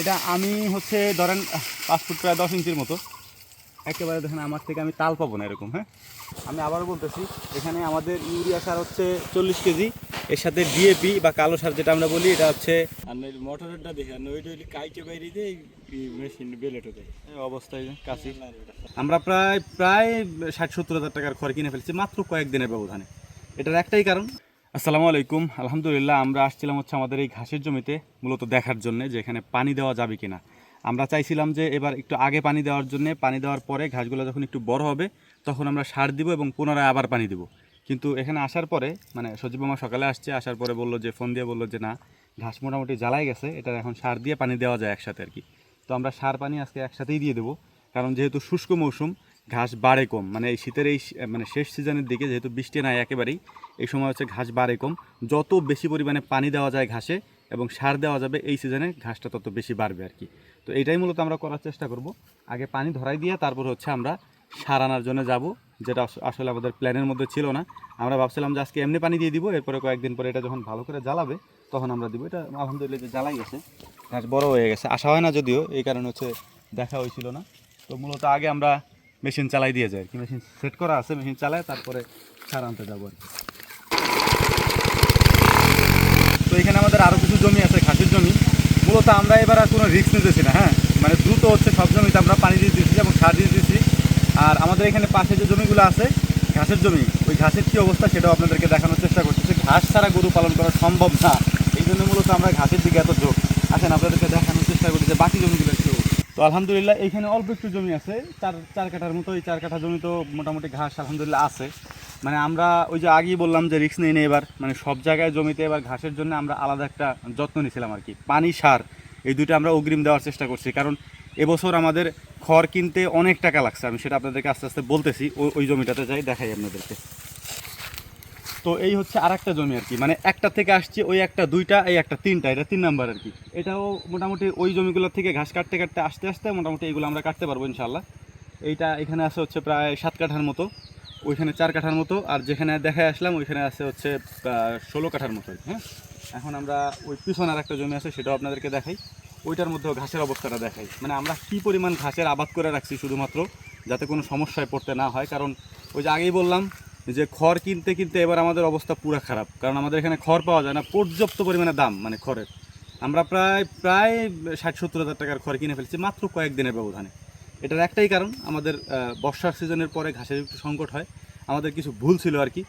এটা আমি হচ্ছে ধরেন পাঁচ ফুট প্রায় দশ ইঞ্চির মতো। একেবারে দেখেন আমার থেকে আমি তাল পাবো না এরকম হ্যাঁ? আমি আবারও বলতেছি এখানে আমাদের ইউরিয়া সার হচ্ছে চল্লিশ কেজি। এর সাথে ডিএপি বা কালো সার যেটা আমরা বলি এটা হচ্ছে আর নইলে মোটরেরটা দেখে আর নইলে ওইটা কাইটে বাইরে দিয়ে মেশিন বেলেটে দেয়। এই অবস্থায় কাশি। আমরা প্রায় প্রায় ষাট সত্তর হাজার টাকার খড় কিনে ফেলছি মাত্র কয়েকদিনের ব্যবধানে। এটার একটাই কারণ আসসালামু আলাইকুম। আলহামদুলিল্লাহ, আমরা আসছিলাম হচ্ছে আমাদের এই ঘাসের জমিতে, মূলত দেখার জন্য যে এখানে পানি দেওয়া যাবে কিনা। আমরা চাইছিলাম যে এবার একটু আগে পানি দেওয়ার জন্য, পানি দেওয়ার পরে ঘাসগুলো যখন একটু বড় হবে, তখন আমরা সার দিব এবং পুনরায় আবার পানি দিব। কিন্তু এখানে আসার পরে মানে সজীব মামা সকালে আসছে, আসার পরে বলল যে, ফোন দিয়ে বলল যে, না, ঘাস মোটামুটি জ্বালাই গেছে এটা এখন সার দিয়ে পানি দেওয়া যায় একসাথে আর কি। তো আমরা সার পানি আজকে একসাথেই দিয়ে দেবো। কারণ যেহেতু শুষ্ক মৌসুম ঘাস বাড়ে কম। মানে এই শীতের এই মানে শেষ সিজনের দিকে যেহেতু বৃষ্টি নাই একেবারেই, এই সময় হচ্ছে ঘাস বাড়ে কম। যত বেশি পরিমাণে পানি দেওয়া যায় ঘাসে এবং সার দেওয়া যাবে এই সিজনে ঘাসটা তত বেশি বাড়বে আর কি। তো এটাই মূলত আমরা করার চেষ্টা করব। আগে পানি ধরাই দিয়ে তারপর হচ্ছে আমরা সার আনার জন্য যাব, যেটা আসলে আমাদের প্ল্যানের মধ্যে ছিল না। আমরা ভাবছিলাম যে আজকে এমনি পানি দিয়ে দিব, এরপরে কয়েকদিন পরে এটা যখন ভালো করে জ্বালাবে, তখন আমরা দিব। এটা আলহামদুলিল্লাহ যে জ্বালাই গেছে, ঘাস বড় হয়ে গেছে। আসা হয় না যদিও, এই কারণে হচ্ছে দেখা হয়েছিল না। তো মূলত আগে আমরা মেশিন চালাই দিয়ে যায় কি। মেশিন সেট করা আছে, মেশিন চালায়, তারপরে সার আনতে যাব আর তো এখানে আমাদের আরও কিছু জমি আছে, ঘাসের জমি। মূলত আমরা এবার আর কোনো রিস্ক নিতেছি না হ্যাঁ? মানে দ্রুত হচ্ছে সব জমিতে আমরা পানি দিয়ে দিচ্ছি এবং সার দিয়ে দিচ্ছি আর আমাদের এখানে পাশে যে জমিগুলো আছে, ঘাসের জমি, ওই ঘাসের কী অবস্থা সেটাও আপনাদেরকে দেখানোর চেষ্টা করতেছি। ঘাস ছাড়া গরু পালন করা সম্ভব না। এই জন্য মূলত আমরা ঘাসের দিকে এত যোগ আসেন, আপনাদেরকে দেখানোর চেষ্টা করি যে বাকি জমিগুলো কী। তো আলহামদুলিল্লাহ এইখানে অল্প একটু জমি আছে। চার চার কাঠার মতো এই চার কাঠা জমি তো মোটামুটি ঘাস আলহামদুলিল্লাহ আছে। মানে আমরা ওই যে আগেই বললাম যে রিস্ক নেই এবার মানে সব জায়গায় জমিতে এবার ঘাসের জন্য আমরা আলাদা একটা যত্ন নিয়েছিলাম আর কি। পানি, সার, এই দুইটা আমরা অগ্রিম দেওয়ার চেষ্টা করছি। কারণ এবছর আমাদের খড় কিনতে অনেক টাকা লাগছে, আমি সেটা আপনাদেরকে আস্তে আস্তে বলতেছি ওই জমিটাতে যাই, দেখাই আপনাদেরকে। তো এই হচ্ছে আর একটা জমি আর কি। মানে একটা থেকে আসছে, ওই একটা, দুইটা, এই একটা, তিনটা, এটা তিন নাম্বার আর কি। এটাও মোটামুটি ওই জমিগুলোর থেকে ঘাস কাটতে কাটতে আস্তে আস্তে মোটামুটি এগুলো আমরা কাটতে পারব ইনশাল্লাহ এইটা এখানে আছে হচ্ছে প্রায় সাত কাঠার মতো, ওইখানে চার কাঠার মতো, আর যেখানে দেখায় আসলাম ওইখানে আছে হচ্ছে ষোলো কাঠার মতো হ্যাঁ? এখন আমরা ওই পিছনে আর একটা জমি আছে, সেটাও আপনাদেরকে দেখাই। ওইটার মধ্যেও ঘাসের অবস্থাটা দেখাই। মানে আমরা কী পরিমাণ ঘাসের আবাদ করে রাখছি শুধুমাত্র, যাতে কোনো সমস্যায় পড়তে না হয়। কারণ ওই যে আগেই বললাম যে খড় কিনতে কিনতে এবার আমাদের অবস্থা পুরো খারাপ। কারণ আমাদের এখানে খড় পাওয়া যায় না, পর্যাপ্ত পরিমাণে দাম মানে খড়ের। আমরা প্রায় প্রায় ষাট সত্তর হাজার টাকার খড় কিনে ফেলছি মাত্র কয়েকদিনের ব্যবধানে। এটার একটাই কারণ, আমাদের বর্ষার সিজনের পরে ঘাসের একটু সংকট হয়। আমাদের কিছু ভুল ছিল আর কি।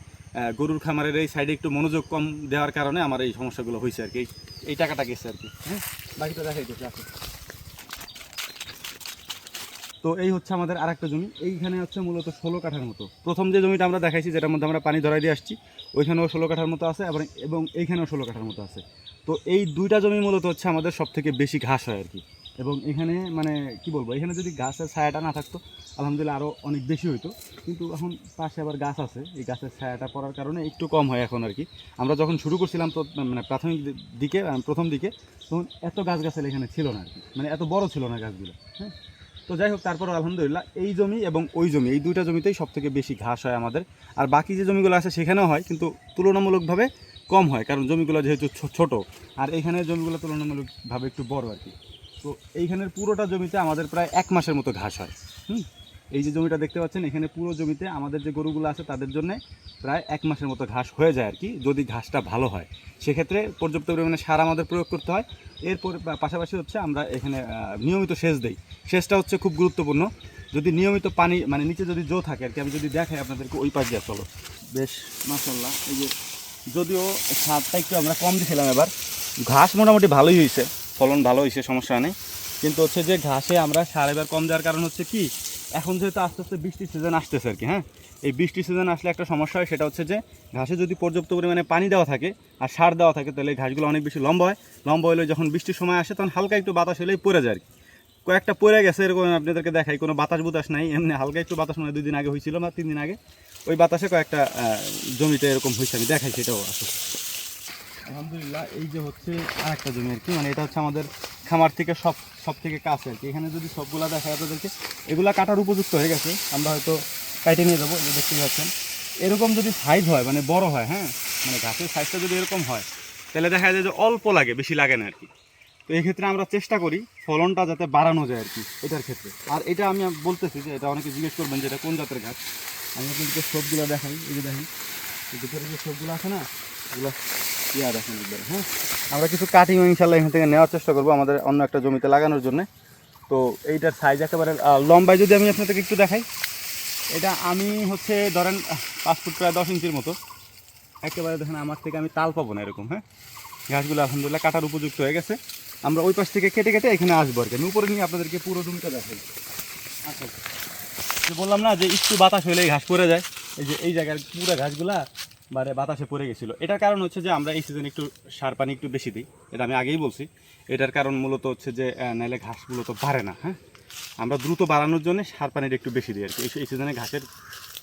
গরুর খামারের এই সাইডে একটু মনোযোগ কম দেওয়ার কারণে আমার এই সমস্যাগুলো হয়েছে আর কি। এই- টাকাটা গেছে আর কি। হ্যাঁ? বাকিটা দেখাই দিচ্ছি। তো এই হচ্ছে আমাদের আরেকটা জমি। এইখানে হচ্ছে মূলত ষোলো কাঠার মতো। প্রথম যে জমিটা আমরা দেখাইছি, যেটার মধ্যে আমরা পানি ধরাই দিয়ে আসছি, ওইখানেও ষোলো কাঠার মতো আছে আবার এবং এইখানেও ষোলো কাঠার মতো আছে। তো এই দুইটা জমি মূলত হচ্ছে আমাদের সব থেকে বেশি ঘাস হয় আর কি। এবং এখানে মানে কি বলব, এখানে যদি গাছের ছায়াটা না থাকতো, আলহামদুলিল্লাহ আরও অনেক বেশি হইতো। কিন্তু এখন পাশে আবার গাছ আছে, এই গাছের ছায়াটা পড়ার কারণে একটু কম হয় এখন আর কি। আমরা যখন শুরু করছিলাম তো মানে প্রাথমিক দিকে প্রথম দিকে, তখন এত গাছ গাছালি এখানে ছিল না আর কি। মানে এত বড় ছিল না গাছগুলো হ্যাঁ? তো যাই হোক, তারপর আলহামদুলিল্লাহ এই জমি এবং ওই জমি, এই দুইটা জমিতেই সব থেকে বেশি ঘাস হয় আমাদের। আর বাকি যে জমিগুলো আছে সেখানেও হয়, কিন্তু তুলনামূলকভাবে কম হয়, কারণ জমিগুলো যেহেতু ছোট। আর এইখানের জমিগুলো তুলনামূলকভাবে একটু বড় আর কি। তো এইখানের পুরোটা জমিতে আমাদের প্রায় এক মাসের মতো ঘাস হয়। হুম? এই যে জমিটা দেখতে পাচ্ছেন, এখানে পুরো জমিতে আমাদের যে গরুগুলো আছে তাদের জন্য প্রায় এক মাসের মতো ঘাস হয়ে যায় আর কি, যদি ঘাসটা ভালো হয়। সেক্ষেত্রে পর্যাপ্ত পরিমাণে সার আমাদের প্রয়োগ করতে হয়। এরপর পাশাপাশি হচ্ছে আমরা এখানে নিয়মিত সেচ দেই। সেচটা হচ্ছে খুব গুরুত্বপূর্ণ। যদি নিয়মিত পানি মানে নিচে যদি জো থাকে আর কি, আমি যদি দেখাই আপনাদেরকে ওই পাশ দিয়ে, চলো। বেশ মাসাল্লাহ এই যে যদিও সারটা একটু আমরা কম দিয়েছিলাম এবার, ঘাস মোটামুটি ভালোই হয়েছে, ফলন ভালো হয়েছে, সমস্যা নেই। কিন্তু হচ্ছে যে ঘাসে আমরা সার এবার কম দেওয়ার কারণ হচ্ছে কি এখন যেহেতু আস্তে আস্তে বৃষ্টির সিজন আসতেছে আর কি হ্যাঁ? এই বৃষ্টির সিজন আসলে একটা সমস্যা হয়, সেটা হচ্ছে যে ঘাসে যদি পর্যাপ্ত পরিমাণে পানি দেওয়া থাকে আর সার দেওয়া থাকে, তাহলে এই ঘাসগুলো অনেক বেশি লম্বা হয়। লম্বা হলে যখন বৃষ্টির সময় আসে, তখন হালকা একটু বাতাস হলেই পড়ে যায় আর কি কয়েকটা পড়ে গেছে, এরকম আপনাদেরকে দেখাই, কোনো বাতাস বুতাস নাই, এমনি হালকা একটু বাতাস মানে দুই দিন আগে হয়েছিল বা তিন দিন আগে। ওই বাতাসে কয়েকটা জমিতে এরকম হয়েছে আমি দেখাই সেটাও আসলে আলহামদুলিল্লাহ, এই যে হচ্ছে আরেকটা জমি আর কি মানে এটা হচ্ছে আমাদের খামার থেকে সব সব থেকে কাছে আর কি। এখানে যদি সবগুলা দেখায় আপনাদেরকে এগুলা কাটার উপযুক্ত হয়ে গেছে। আমরা হয়তো কাটে নিয়ে যাব, যে দেখতেই পাচ্ছেন। এরকম যদি সাইজ হয় মানে বড় হয় হ্যাঁ মানে গাছের সাইজটা যদি এরকম হয়, তাহলে দেখা যায় যে অল্প লাগে, বেশি লাগে না আর কি। তো এই ক্ষেত্রে আমরা চেষ্টা করি ফলনটা যাতে বাড়ানো যায় আর কি, এটার ক্ষেত্রে। আর এটা আমি বলতেছি যে, এটা অনেকে জিজ্ঞেস করবেন যে এটা কোন জাতের গাছ? আমি আপনাদেরকে সবগুলো দেখাই, এই যে দেখেন। ভিতরে যে সবগুলো আছে না, এগুলো ইয়া দেখেন একবারে হ্যাঁ? আমরা কিছু কাটিং ইনশাল্লাহ এখান থেকে নেওয়ার চেষ্টা করব আমাদের অন্য একটা জমিতে লাগানোর জন্য। তো এইটার সাইজ একেবারে লম্বায় যদি আমি আপনাদেরকে একটু দেখাই, এটা আমি হচ্ছে ধরেন পাঁচ ফুট প্রায় দশ ইঞ্চির মতো। একেবারে দেখেন আমার থেকে আমি তাল পাবো না এরকম হ্যাঁ? গাছগুলো আলহামদুলিল্লাহ কাটার উপযুক্ত হয়ে গেছে। আমরা ওই পাশ থেকে কেটে কেটে এখানে আসব আর কি। আমি উপরে নিয়ে আপনাদেরকে পুরো জমিটা দেখাই। আচ্ছা। বললাম না যে একটু বাতাস হলে ঘাস পড়ে যায়। এই যে, এই জায়গার পুরো গাছগুলা মানে বাতাসে পড়ে গেছিল। এটার কারণ হচ্ছে যে আমরা এই সিজনে একটু সার পানি একটু বেশি দিই। এটা আমি আগেই বলছি। এটার কারণ মূলত হচ্ছে যে নাইলে ঘাসগুলো তো বাড়ে না হ্যাঁ? আমরা দ্রুত বাড়ানোর জন্য সার পানিটা একটু বেশি দিই আর কি। এই- সিজনে ঘাসের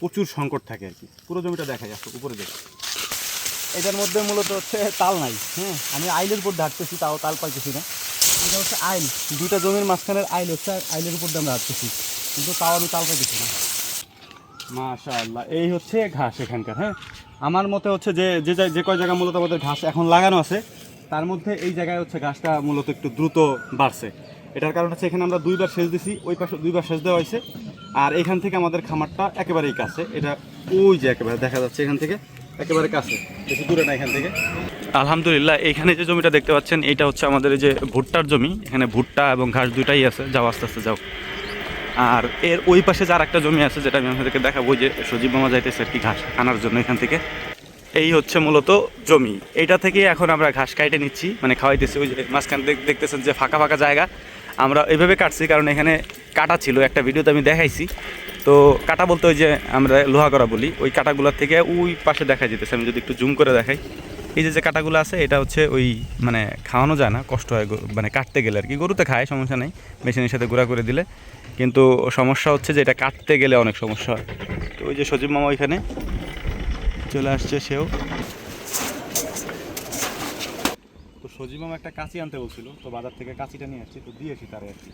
প্রচুর সংকট থাকে আর কি। পুরো জমিটা দেখা যাচ্ছে, উপরে দেখে এটার মধ্যে মূলত হচ্ছে তাল নাই হ্যাঁ? আমি আইলের উপর ডাকতেছি তাও তাল পাইতেছি না। এটা হচ্ছে আইল। দুইটা জমির মাঝখানের আইল হচ্ছে আইলের উপর দিয়ে আমরা হাঁটতেছি কিন্তু তাও আমি তাল পাইতেছি না। মাশাআল্লাহ, এই হচ্ছে ঘাস এখানকার হ্যাঁ? আমার মতে হচ্ছে যে যে যে কয় জায়গা মূলত আমাদের ঘাস এখন লাগানো আছে, তার মধ্যে এই জায়গায় হচ্ছে ঘাসটা মূলত একটু দ্রুত বাড়ছে। এটার কারণ হচ্ছে এখানে আমরা দুইবার সেচ দিছি, ওই পাশে দুইবার সেচ দেওয়া হয়েছে, আর এখান থেকে আমাদের খামারটা একেবারেই কাছে, এটা ওই যে একেবারে দেখা যাচ্ছে এখান থেকে, একেবারে কাছে, বেশি দূরে না এখান থেকে। আলহামদুলিল্লাহ, এখানে যে জমিটা দেখতে পাচ্ছেন, এটা হচ্ছে আমাদের যে ভুট্টার জমি, এখানে ভুট্টা এবং ঘাস দুটাই আছে, যাও আস্তে আস্তে যাও। আর এর ওই পাশে যার একটা জমি আছে, যেটা আমি আপনাদেরকে দেখাবো যে সজীব মামা যাইতেছে আর কি ঘাস আনার জন্য এখান থেকে। এই হচ্ছে মূলত জমি। এটা থেকে এখন আমরা ঘাস কাইটে নিচ্ছি মানে খাওয়াইতেছি। ওই যে মাঝখান দেখ- দেখতেছেন যে ফাঁকা ফাঁকা জায়গা। আমরা এইভাবে কাটছি, কারণ এখানে কাটা ছিল। একটা ভিডিওতে আমি দেখাইছি। তো কাটা বলতে ওই যে আমরা লোহা করা বলি। ওই কাটাগুলোর থেকে ওই পাশে দেখা যেতেছে। আমি যদি একটু জুম করে দেখাই। এই যে যে কাটাগুলো আছে, এটা হচ্ছে ওই মানে খাওয়ানো যায় না। কষ্ট হয় মানে কাটতে গেলে আর কি। গরুতে খায়, সমস্যা নেই। মেশিনের সাথে গুঁড়া করে দিলে। কিন্তু সমস্যা হচ্ছে যে এটা কাটতে গেলে অনেক সমস্যা হয়। তো ওই যে সজীব মামা ওইখানে চলে আসছে সেও। তো সজীব মামা একটা কাঁচি আনতে বলছিল তো বাজার থেকে কাঁচিটা নিয়ে আসছি তো দিয়েছি তারে আর কি।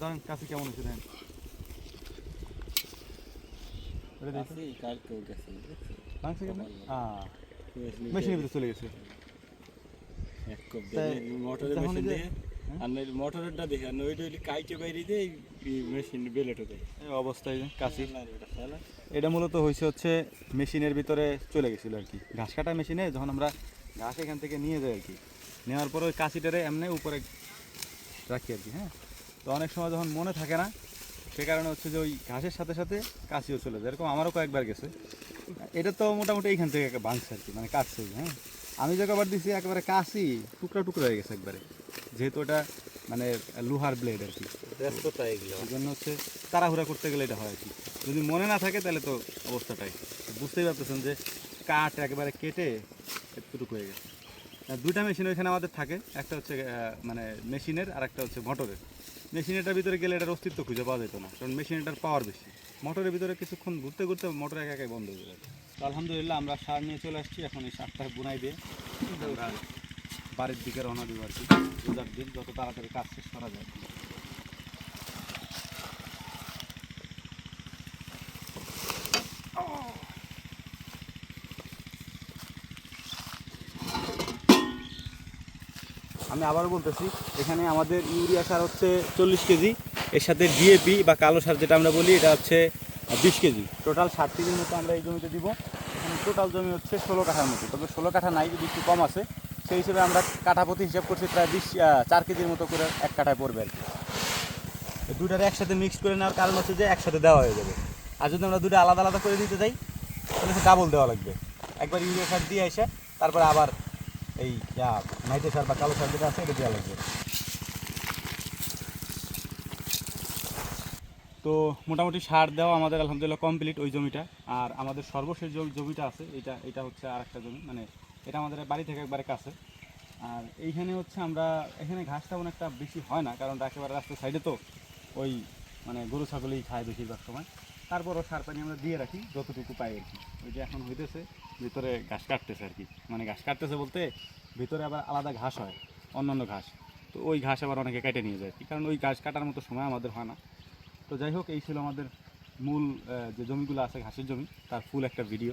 ধরেন কাঁচি কেমন হয়েছে ভাঙছে কেমন? মেশিনের ভিতরে চলে গেছে। এক কপ তাই- দিয়ে মোটরের মেশিন দিয়ে আর নইলে মোটরেরটা দেখে আর নইলে হইলে কাইটে বাইরে দিয়ে এই মেশিন বেলেটে দেয় এই অবস্থায় কাঁচির এটা মূলত হয়েছে হচ্ছে মেশিনের ভিতরে চলে গেছিল আর কি। ঘাস কাটা মেশিনে যখন আমরা ঘাস এখান থেকে নিয়ে যাই আর কি নেওয়ার পরে ওই কাঁচিটারে এমনি উপরে রাখি আর কি হ্যাঁ? তো অনেক সময় যখন মনে থাকে না সে কারণে হচ্ছে যে ওই ঘাসের সাথে সাথে কাঁচিও চলে যায়। এরকম আমারও কয়েকবার গেছে। এটা তো মোটামুটি এইখান থেকে একটা ভাঙছে আর কি মানে কাটছে হ্যাঁ? আমি যে কবার দিছি একেবারে কাশি টুকরা টুকরা হয়ে গেছে একবারে। যেহেতু ওটা মানে লোহার ব্লেড আর কি। ব্যস্ততা এগুলো। এই জন্য হচ্ছে তাড়াহুড়া করতে গেলে এটা হয় আর কি। যদি মনে না থাকে তাহলে তো অবস্থাটাই। বুঝতেই পারতেছেন যে কাঠ একেবারে কেটে এতটুকু হয়ে গেছে। আর দুইটা মেশিন ওইখানে আমাদের থাকে। একটা হচ্ছে মানে মেশিনের আর একটা হচ্ছে মোটরের মেশিনেরটার ভিতরে গেলে এটার অস্তিত্ব খুঁজে পাওয়া যেত না কারণ মেশিনেরটার পাওয়ার বেশি। মোটরের ভিতরে কিছুক্ষণ ঘুরতে ঘুরতে মোটর একা একাই বন্ধ হয়ে যাবে। তো আলহামদুলিল্লাহ আমরা সার নিয়ে চলে আসছি। এখন এই সারটা বুনাই দিয়ে। বাড়ির দিকে রওনা দিব আর কি। রোজার দিন যত তাড়াতাড়ি কাজ শেষ করা যায়। আমি আবার বলতেছি, এখানে আমাদের ইউরিয়া সার হচ্ছে চল্লিশ কেজি, এর সাথে ডিএপি বা কালো সার যেটা আমরা বলি, এটা হচ্ছে বিশ কেজি। টোটাল ষাট কেজির মতো আমরা এই জমিতে দিব। টোটাল জমি হচ্ছে ষোলো কাঠার মতো। তবে ষোলো কাঠা নাই যদি একটু কম আছে। সেই হিসেবে আমরা কাঠা প্রতি হিসাব করছি প্রায় বিশ চার কেজির মতো করে এক কাঠায় পড়বে আর কি। দুটারে একসাথে মিক্স করে নেওয়ার কারণ হচ্ছে যে একসাথে দেওয়া হয়ে যাবে। আর যদি আমরা দুটো আলাদা আলাদা করে দিতে যাই, তাহলে ডাবল দেওয়া লাগবে। একবার ইউরিয়া সার দিয়ে এসে তারপরে আবার এই যা নাইট্রো সার বা কালো সার যেটা আছে, এটা দেওয়া লাগবে। তো মোটামুটি সার দেওয়া আমাদের আলহামদুলিল্লাহ কমপ্লিট ওই জমিটা। আর আমাদের সর্বশেষ জমিটা আছে, এটা এটা হচ্ছে আর একটা জমি মানে এটা আমাদের বাড়ি থেকে একবারে কাছে। আর এইখানে হচ্ছে আমরা, এখানে ঘাস তেমন একটা বেশি হয় না, কারণ একেবারে রাস্তার সাইডে তো ওই মানে গরু, ছাগলই খায় বেশিরভাগ সময়। তারপরও সার পানি আমরা দিয়ে রাখি, যতটুকু পাই আর কি। ওই যে এখন হইতেছে, ভিতরে ঘাস কাটতেছে আর কি। মানে ঘাস কাটতেছে বলতে ভিতরে আবার আলাদা ঘাস হয়, অন্যান্য ঘাস। তো ওই ঘাস আবার অনেকে কেটে নিয়ে যায় কি, কারণ ওই ঘাস কাটার মতো সময় আমাদের হয় না। তো যাই হোক, এই ছিল আমাদের মূল যে জমিগুলো আছে ঘাসের জমি, তার ফুল একটা ভিডিও